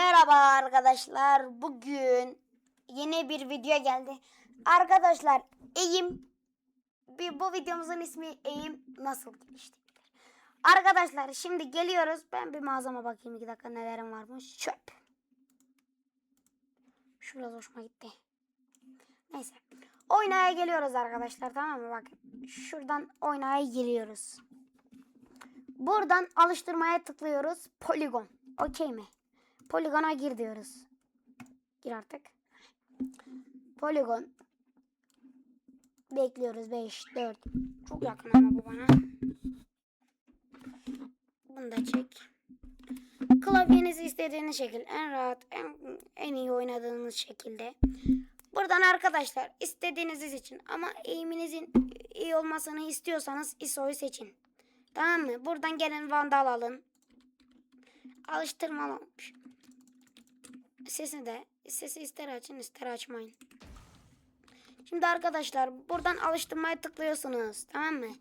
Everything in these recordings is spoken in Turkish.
Merhaba arkadaşlar. Bugün yeni bir video geldi. Arkadaşlar eğim bir bu videomuzun ismi eğim nasıl gelişti? Arkadaşlar şimdi geliyoruz. Ben bir mağazama bakayım iki dakika nelerim varmış. Çöp. Şurası hoşuma gitti. Neyse. Oynaya geliyoruz arkadaşlar tamam mı? Bakın. Şuradan oynaya giriyoruz. Buradan alıştırmaya tıklıyoruz. Poligon. Okey mi? Poligona gir diyoruz. Gir artık. Poligon. Bekliyoruz. 5, 4. Çok yakın ama bu bana. Bunu da çek. Klavyenizi istediğiniz şekil. En rahat, en, en iyi oynadığınız şekilde. Buradan arkadaşlar istediğinizi seçin. Ama eğiminizin iyi olmasını istiyorsanız ISO'yu seçin. Tamam mı? Buradan gelin vandal alın. Alıştırmalı olmuş. Sesi de sesi ister açın ister açmayın. Şimdi arkadaşlar buradan alıştırmaya tıklıyorsunuz. Tamam mı?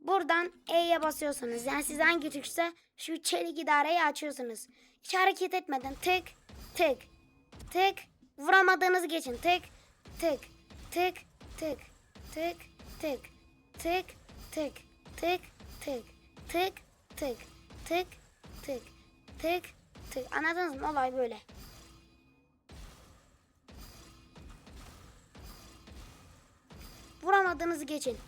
Buradan E'ye basıyorsunuz. Yani siz hangi tuşsa şu çelik idareyi açıyorsunuz. Hiç hareket etmeden tık tık tık vuramadığınızı geçin. Tık tık tık tık tık tık tık tık tık tık tık tık tık tık tık tık anladınız mı? Olay böyle. Vuramadığınızı geçin.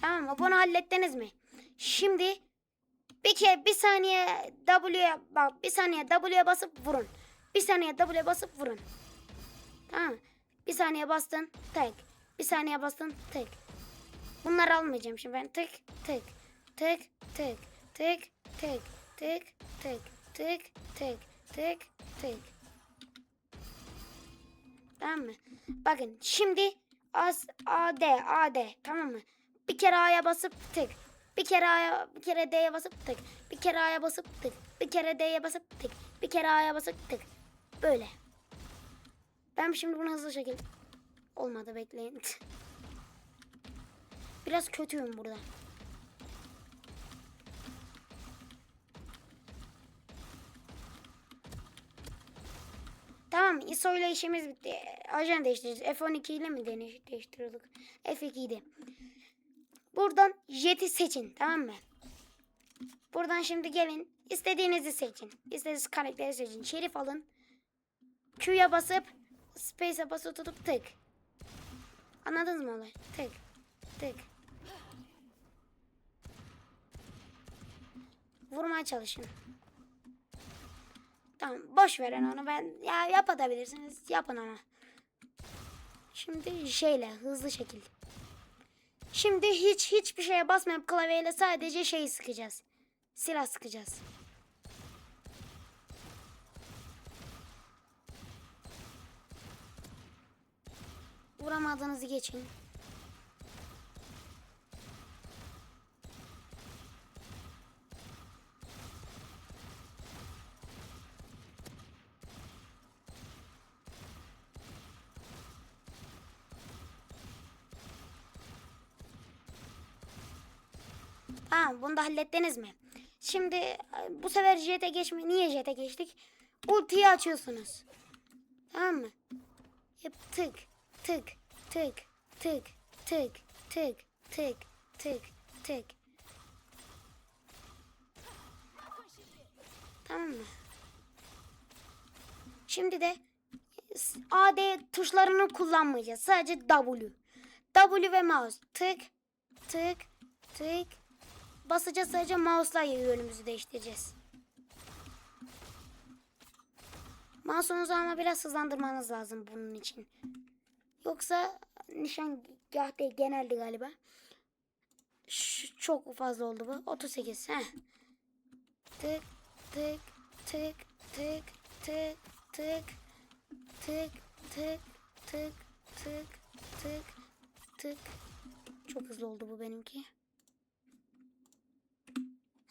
Tamam? Bunu hallettiniz mi? Şimdi bir kere bir saniye W'ye bak bir saniye W'ye basıp vurun. Bir saniye W'ye basıp vurun. Tamam? Bir saniye bastın tek. Bir saniye bastın tek. Bunları almayacağım şimdi ben tık tık tık tık tık tık tık tık tık tık tık tık. Tamam mı? Bakın şimdi as AD AD tamam mı? Bir kere A'ya basıp tık. Bir kere A'ya bir kere D'ye basıp tık. Bir kere A'ya basıp tık. Bir kere D'ye basıp tık. Bir kere A'ya basıp tık. Böyle. Ben şimdi bunu hızlı şekilde olmadı bekleyin. Biraz kötüyüm burada. Tamam ISO ile işimiz bitti. Ajan değiştireceğiz. F12 ile mi değiştiriyorduk? F2 idi. Buradan jet'i seçin tamam mı? Buradan şimdi gelin istediğinizi seçin. İstediğiniz karakteri seçin. Şerif alın. Q'ya basıp Space'e basıp tutup tık. Anladınız mı olay? Tık. Tık. Vurmaya çalışın. Tamam boş verin onu ben ya yapabilirsiniz yapın ama. Şimdi şeyle hızlı şekilde. Şimdi hiç hiçbir şeye basmayıp klavyeyle sadece şey sıkacağız. Silah sıkacağız. Vuramadığınızı geçin. Tamam bunu da hallettiniz mi? Şimdi e, bu sefer jet'e geçme. Niye jet'e geçtik? Ultiyi açıyorsunuz. Tamam mı? Hep tık tık tık tık tık tık tık tık tık. Tamam mı? Şimdi de AD tuşlarını kullanmayacağız. Sadece W. W ve mouse. Tık tık tık basacağız sadece mouse'la yönümüzü değiştireceğiz. Mouse'unuzu ama biraz hızlandırmanız lazım bunun için. Yoksa nişangah değil geneldi galiba. Şu, çok fazla oldu bu. 38. Heh. Tık tık tık tık tık tık tık tık tık tık tık tık. Çok hızlı oldu bu benimki.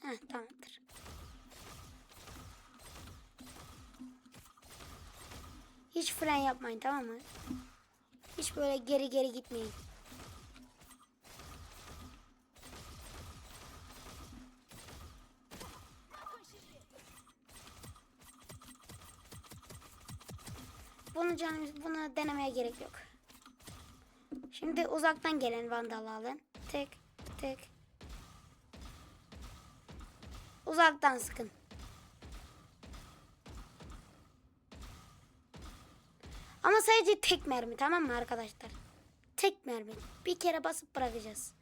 Heh tamamdır. Hiç fren yapmayın tamam mı? Hiç böyle geri geri gitmeyin. Bunu canım bunu denemeye gerek yok. Şimdi uzaktan gelen vandalı alın. Tek tek Uzaktan sıkın. Ama sadece tek mermi tamam mı arkadaşlar? Tek mermi. Bir kere basıp bırakacağız.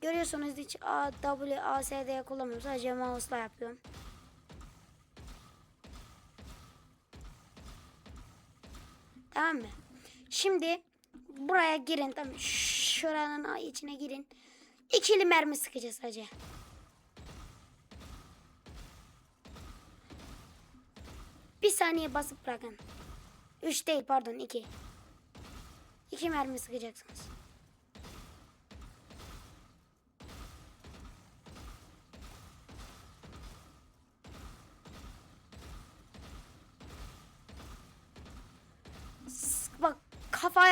Görüyorsunuz hiç A, W, A, S, D kullanmıyorum. Sadece mouse'la yapıyorum. Tamam mı? Şimdi buraya girin. Tamam Şuranın içine girin. İkili mermi sıkacağız sadece. Bir saniye basıp bırakın. Üç değil pardon iki. İki mermi sıkacaksınız.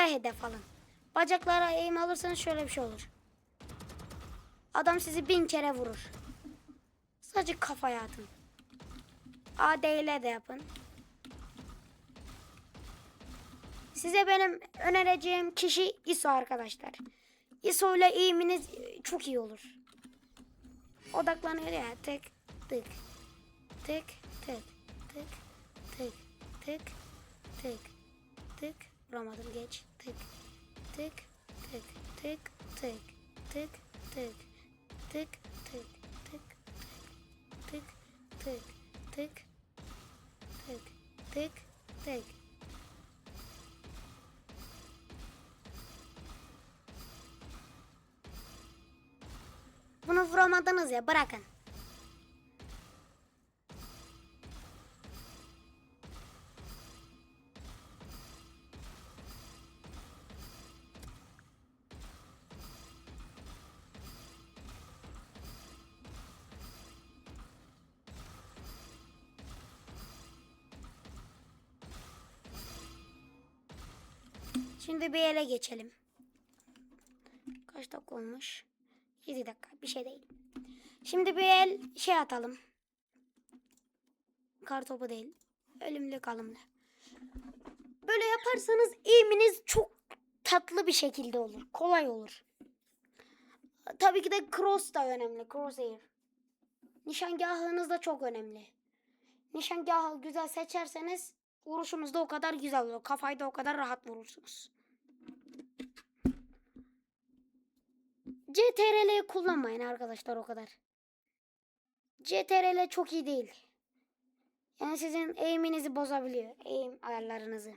Kafaya hedef alın. Bacaklara eğim alırsanız şöyle bir şey olur. Adam sizi bin kere vurur. Sadece kafaya atın. AD ile de yapın. Size benim önereceğim kişi ISO arkadaşlar. ISO ile eğiminiz çok iyi olur. Odaklanıyor ya tık tık tık tık tık tık tık tık tık vuramadım geç tık tık tık tık tık tık tık tık tık tık tık tık tık tık tık Bunu vuramadınız ya bırakın. Şimdi bir ele geçelim. Kaç dakika olmuş? 7 dakika bir şey değil. Şimdi bir el şey atalım. Kartopu değil. Ölümlü kalımlı. Böyle yaparsanız eğiminiz çok tatlı bir şekilde olur. Kolay olur. Tabii ki de cross da önemli. Crosshair. Nişangahınız da çok önemli. Nişangahı güzel seçerseniz vuruşunuz da o kadar güzel olur. Kafayı da o kadar rahat vurursunuz. CTRL kullanmayın arkadaşlar o kadar. CTRL çok iyi değil. Yani sizin eğiminizi bozabiliyor. Eğim ayarlarınızı.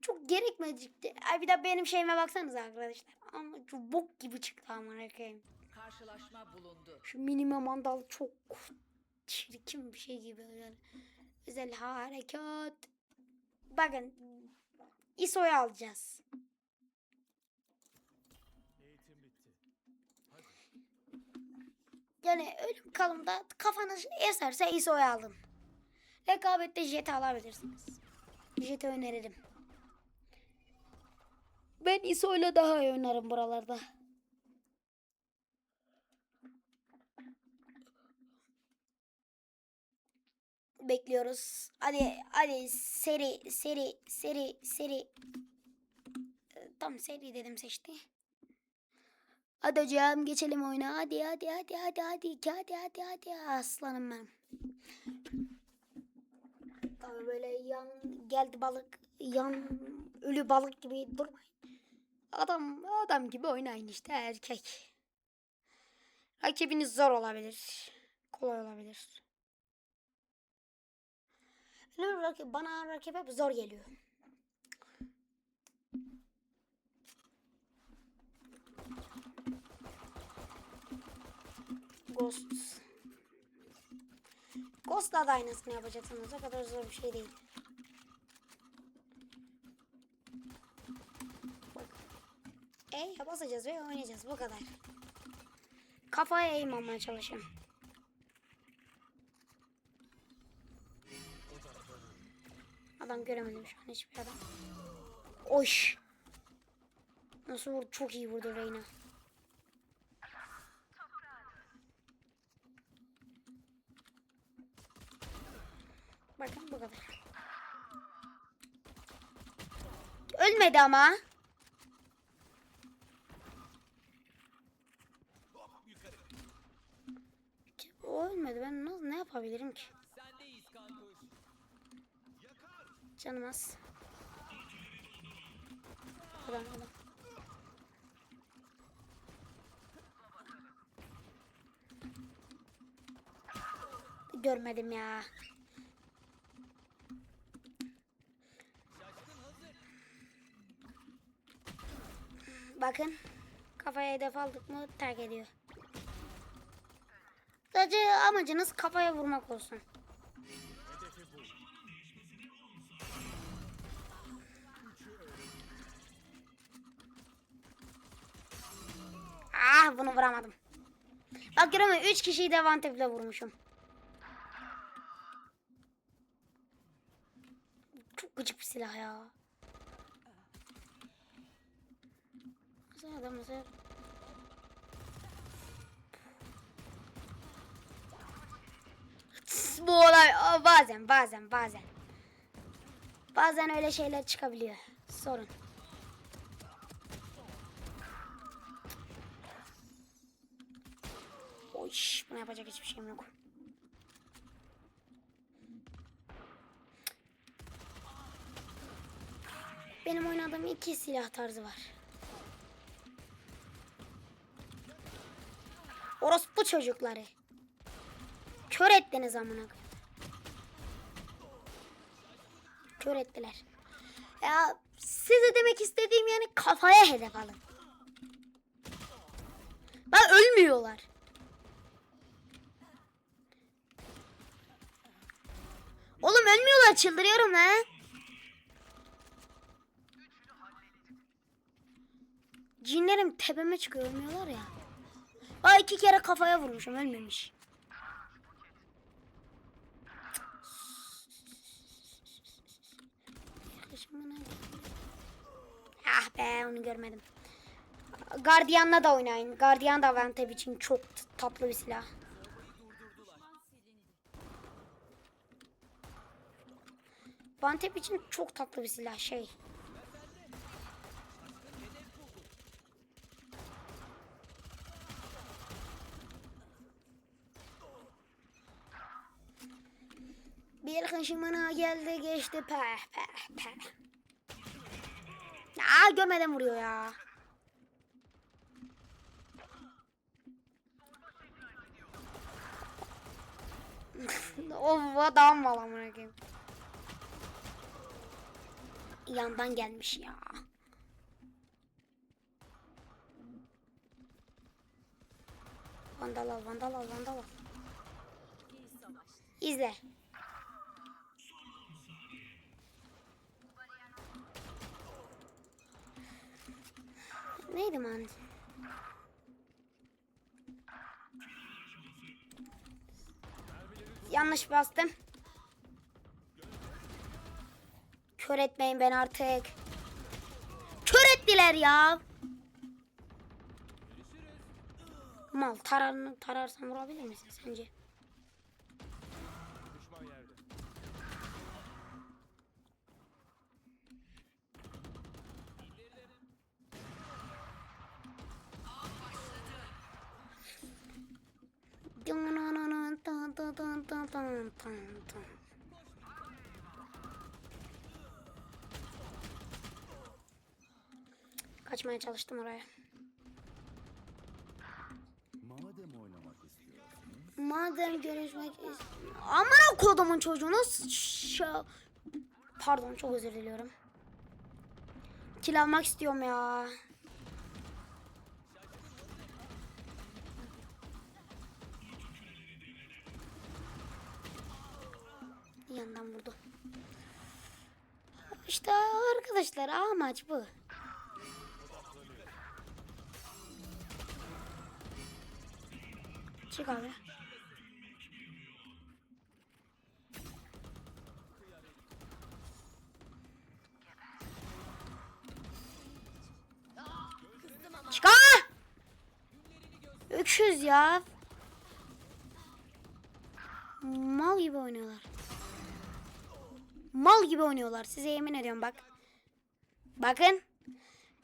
Çok gerekmedikti. Ay bir de benim şeyime baksanız arkadaşlar. Ama çok bok gibi çıktı ama koyayım. Karşılaşma bulundu. Şu minimum mandal çok çirkin bir şey gibi. Yani. Özel harekat. Bakın. ISO'yu alacağız. Yani ölüm kalımda kafanız eserse ISO'yu alın. Rekabette jet alabilirsiniz. Jet'i öneririm. Ben ISO ile daha iyi oynarım buralarda. Bekliyoruz. Hadi hadi seri seri seri seri. Ee, Tam seri dedim seçti. Hadi hocam geçelim oyuna. Hadi hadi hadi hadi hadi hadi hadi hadi aslanım ben. Tabii böyle yan geldi balık yan ölü balık gibi durmayın. Adam adam gibi oynayın işte erkek. Rakibiniz zor olabilir. Kolay olabilir. Öyle rakip, bana rakip hep zor geliyor. Ghost. Ghost'la da aynısını yapacaksınız. O kadar zor bir şey değil. Bak. E'ye basacağız ve oynayacağız. Bu kadar. Kafaya eğim almaya çalışıyorum. Adam göremedim şu an hiçbir adam. Oş. Nasıl vurdu? Çok iyi vurdu Reyna. Bakın bu kadar. Ölmedi ama. O ölmedi. Ben nasıl ne yapabilirim ki? Canım az. Adam adam. Görmedim ya. Bakın. Kafaya hedef aldık mı terk ediyor. Sadece amacınız kafaya vurmak olsun. Ah bunu vuramadım. Bak görüyor musun? 3 kişiyi de tap'le vurmuşum. Çok gıcık bir silah ya. Nasıl adam nasıl? Tıs, Bu olay o, bazen bazen bazen. Bazen öyle şeyler çıkabiliyor. Sorun. Oy, buna yapacak hiçbir şeyim yok. Benim oynadığım iki silah tarzı var. Orospu çocukları. Kör ettiniz amına. Kör ettiler. Ya size demek istediğim yani kafaya hedef alın. Bak ölmüyorlar. Oğlum ölmüyorlar çıldırıyorum lan. Cinlerim tepeme çıkıyor ölmüyorlar ya. Aa iki kere kafaya vurmuşum ölmemiş. Ah be onu görmedim. Gardiyanla da oynayın. Gardiyan da Vantep için çok tatlı bir silah. Vantep için çok tatlı bir silah şey. Bir kışımına geldi geçti peh peh peh. Aa görmeden vuruyor ya. of adam var amına. Yandan gelmiş ya. Vandal al, vandal al, vandal al. İzle. Neydi man? Yanlış bastım. Kör etmeyin ben artık. Kör ettiler ya. Mal tararını tararsan vurabilir misin sence? Kaçmaya çalıştım oraya. Madem oynamak istiyorsunuz, Madem görüşmek ist- Aman kodumun çocuğu nasıl ş- Pardon çok özür diliyorum. Kil almak istiyorum ya. Yandan vurdu. İşte arkadaşlar amaç bu. Çık abi. Çıkar! Öküz ya. Mal gibi oynuyorlar. Mal gibi oynuyorlar. Size yemin ediyorum bak. Bakın.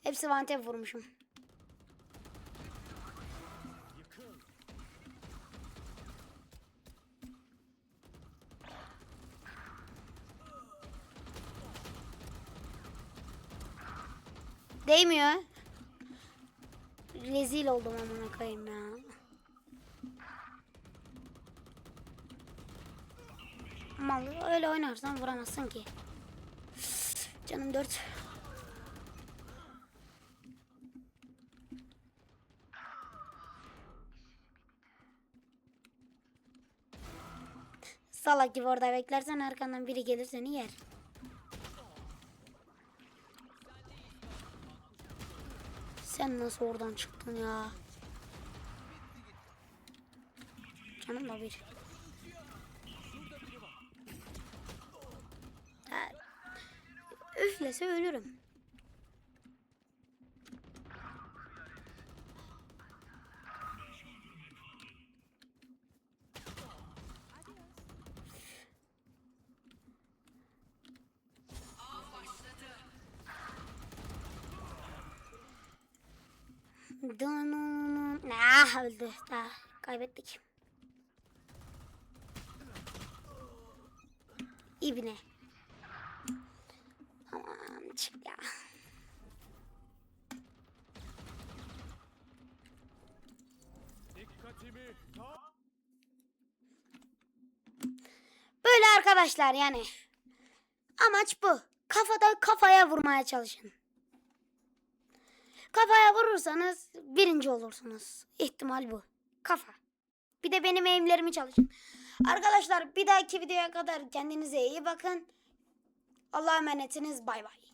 Hepsi vantep vurmuşum. Değmiyor. Rezil oldum amına koyayım ya. Mal öyle oynarsan vuramazsın ki. Canım dört. Salak gibi orada beklersen arkandan biri gelir seni yer. Sen nasıl oradan çıktın ya? Canım da bir. Ha, Üflese ölürüm. Dın- Ah öldü. Ah, kaybettik. İbne. Çık ya. Böyle arkadaşlar yani. Amaç bu. Kafada kafaya vurmaya çalışın. Kafaya vurursanız birinci olursunuz. İhtimal bu. Kafa. Bir de benim eğimlerimi çalışın. Arkadaşlar bir dahaki videoya kadar kendinize iyi bakın. Allah'a emanetsiniz. Bay bay.